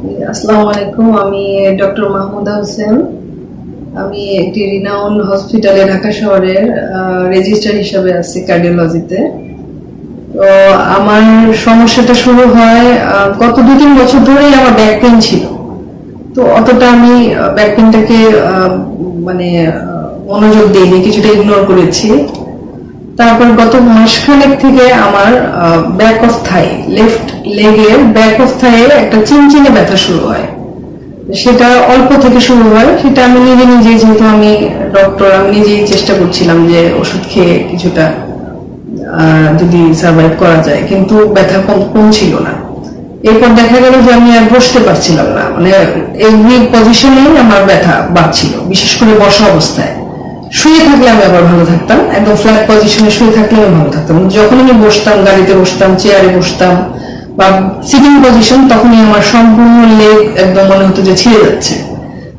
আসসালামু আলাইকুম, আমি ডক্টর মাহমুদা হোসেন আমি একটি রিনাউন হসপিটালে ঢাকা শহরের রেজিস্ট্রার হিসাবে আছি কার্ডিওলজিতে তো আমার সমস্যাটা শুরু হয় গত দু তিন বছর ধরেই আমার ব্যাক পেন ছিল। তো অতটা আমি ব্যাক পেনটাকে মানে মনোযোগ দিইনি কিছুটা ইগনোর করেছি। তারপর গত মাসখানেক থেকে আমার ব্যাক অফ থাই লেফট লেগের ব্যাক অফ থাইয়ে একটা চিনচিনে ব্যথা শুরু হয়। সেটা অল্প থেকে শুরু হয়। সেটা আমি নিজে নিজেই, যেহেতু আমি ডক্টর আমি নিজেই চেষ্টা করছিলাম যে ওষুধ খেয়ে কিছুটা যদি সার্ভাইভ করা যায়। কিন্তু ব্যথা কম কমছিল না। এরপর দেখা গেল যে আমি আর বসতে পারছিলাম না। মানে এভরি পজিশনেই আমার ব্যথা বাড়ছিল, বিশেষ করে বসা অবস্থায়। শুয়ে থাকলে আমি আবার ভালো থাকতাম, একদম ফ্ল্যাট পজিশনে শুয়ে থাকলে আমি ভালো থাকতাম। যখন আমি বসতাম, গাড়িতে বসতাম চেয়ারে বসতাম, বা সিটিং পজিশন তখনই আমার সম্পূর্ণ লেগ একদম মনে হতো যে ছিঁড়ে যাচ্ছে।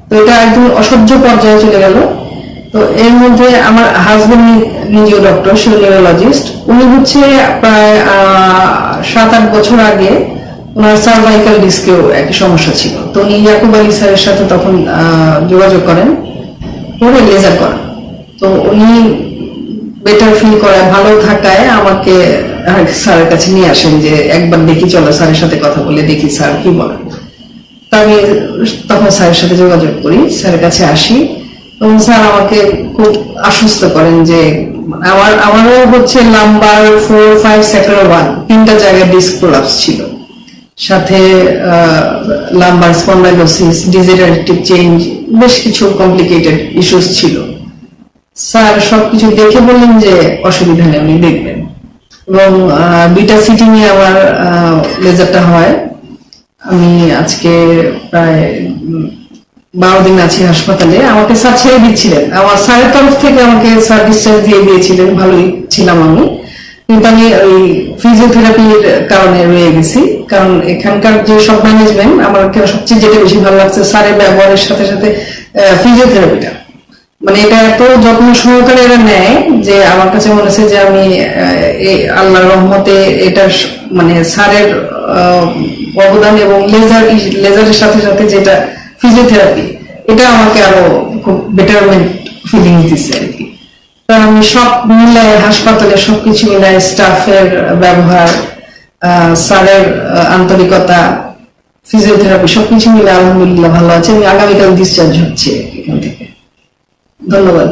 তো এটা একদম অসহ্য পর্যায়ে চলে গেল। তো এর মধ্যে আমার হাজবেন্ড নিজেও ডক্টর সে নিউরোলজিস্ট উনি হচ্ছে প্রায় সাত আট বছর আগে ওনার সার্ভাইকাল ডিস্কেও একই সমস্যা ছিল। তো উনি ইয়াকুব আলী স্যারের সাথে তখন যোগাযোগ করেন, পরে লেজার করেন। তো উনি বেটার ফিল করায় ভালো থাকায় আমাকে স্যারের কাছে নিয়ে আসেন যে, একবার দেখি, চলো স্যারের সাথে কথা বলে দেখি স্যার কি বলেন। তা আমি তখন স্যারের সাথে যোগাযোগ করি, স্যারের কাছে আসি এবং স্যার আমাকে খুব আশ্বস্ত করেন যে, আমার, আমারও হচ্ছে number four five sector one তিনটা জায়গায় ডিস্ক প্রলাপস ছিল। সাথে লাম্বার স্পন্ডাইলোসিস ডিজেনারেটিভ চেঞ্জ বেশ কিছু কমপ্লিকেটেড ইস্যুস ছিল। স্যার, সবকিছু দেখে বললেন যে অসুবিধা নেই, উনি দেখবেন। এবং দুইটা সিটিং এ আমার লেজারটা হয়। আমি আজকে প্রায় বারো দিন আছি হাসপাতালে। আমাকে স্যার ছেড়ে দিচ্ছিলেন আমার স্যারের তরফ থেকে আমাকে স্যার ডিসচার্জ দিয়ে দিয়েছিলেন। ভালোই ছিলাম আমি। কিন্তু আমি ওই ফিজিওথেরাপির কারণে রয়ে গেছি। কারণ এখানকার যে সব ম্যানেজমেন্ট আমার সবচেয়ে যেটা বেশি ভালো লাগছে, স্যারের ব্যবহারের সাথে সাথে ফিজিওথেরাপিটা মানে এটা এত যত্ন সহকারে এরা নেয় যে আমার কাছে মনে হচ্ছে যে আমি রহমতে এটা মানে স্যারের আহ, অবদান এবং লেজার লেজারের সাথে সাথে যেটা ফিজিওথেরাপি এটা আমাকে আরও খুব বেটারমেন্ট ফিলিং দিচ্ছে আর কি। আমি সব মিলায় হাসপাতালে সবকিছু মিলায় স্টাফের ব্যবহার স্যারের আন্তরিকতা ফিজিওথেরাপি সবকিছু মিলে আলহামদুলিল্লাহ ভালো আছে। আমি আগামীকাল ডিসচার্জ হচ্ছে ধন্যবাদ।